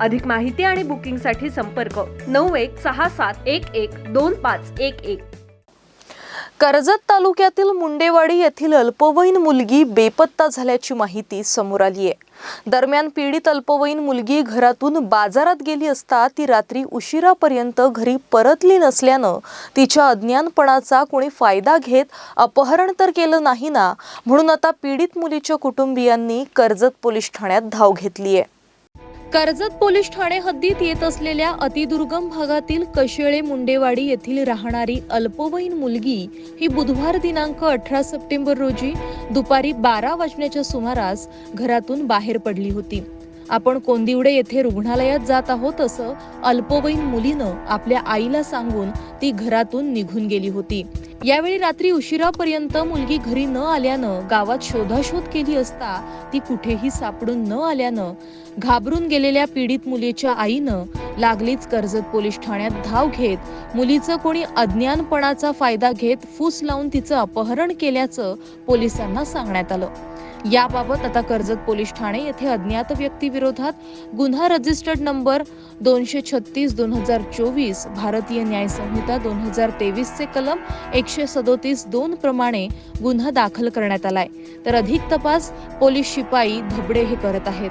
अधिक माहिती आणि बुकिंगसाठी संपर्क नऊ एक सहा सात एक एक दोन पाच एक एक. कर्जत तालुक्यातील मुंडेवाडी येथील अल्पवयीन मुलगी बेपत्ता झाल्याची माहिती समोर आली आहे. दरम्यान पीडित अल्पवयीन मुलगी घरातून बाजारात गेली असता ती रात्री उशिरापर्यंत घरी परतली नसल्यानं तिच्या अज्ञानपणाचा कोणी फायदा घेत अपहरण तर केलं नाही ना म्हणून आता पीडित मुलीच्या कुटुंबियांनी कर्जत पोलीस ठाण्यात धाव घेतली आहे. कर्जत पोलीस ठाणे हद्दीत येत असलेल्या अतिदुर्गम भागातील कशेळे मुंडेवाडी येथील राहणारी अल्पवयीन मुलगी ही बुधवार दिनांक अठरा सप्टेंबर रोजी दुपारी बारा वाजण्याच्या सुमारास घरातून बाहेर पडली होती. आपण कोंदिवडे येथे रुग्णालयात जात आहोत असं अल्पवयीन मुलीनं आपल्या आईला सांगून ती घरातून निघून गेली होती. यावेळी रात्री उशिरापर्यंत मुलगी घरी न आल्यानं गावात शोधाशोध केली असता ती कुठेही सापडून न आल्यानं घाबरून गेलेल्या पीडित मुलीच्या आईनं लागलीच कर्जत पोलीस ठाण्यात धाव घेत. मुलीचं कोणी अज्ञानपणाचा फायदा घेत फूस लावून तिचं अपहरण केल्याचं पोलिसांना सांगण्यात आलं. याबाबत आता कर्जत पोलीस ठाणे येथे अज्ञात व्यक्तीविरोधात गुन्हा रजिस्टर्ड नंबर दोनशे छत्तीस दोन हजार चोवीस भारतीय न्याय संहिता दोन हजार तेवीसचे कलम एकशे सदोतीस दोन प्रमाणे गुन्हा दाखल करण्यात आलाय. तर अधिक तपास पोलीस शिपाई धबडे हे करत आहेत.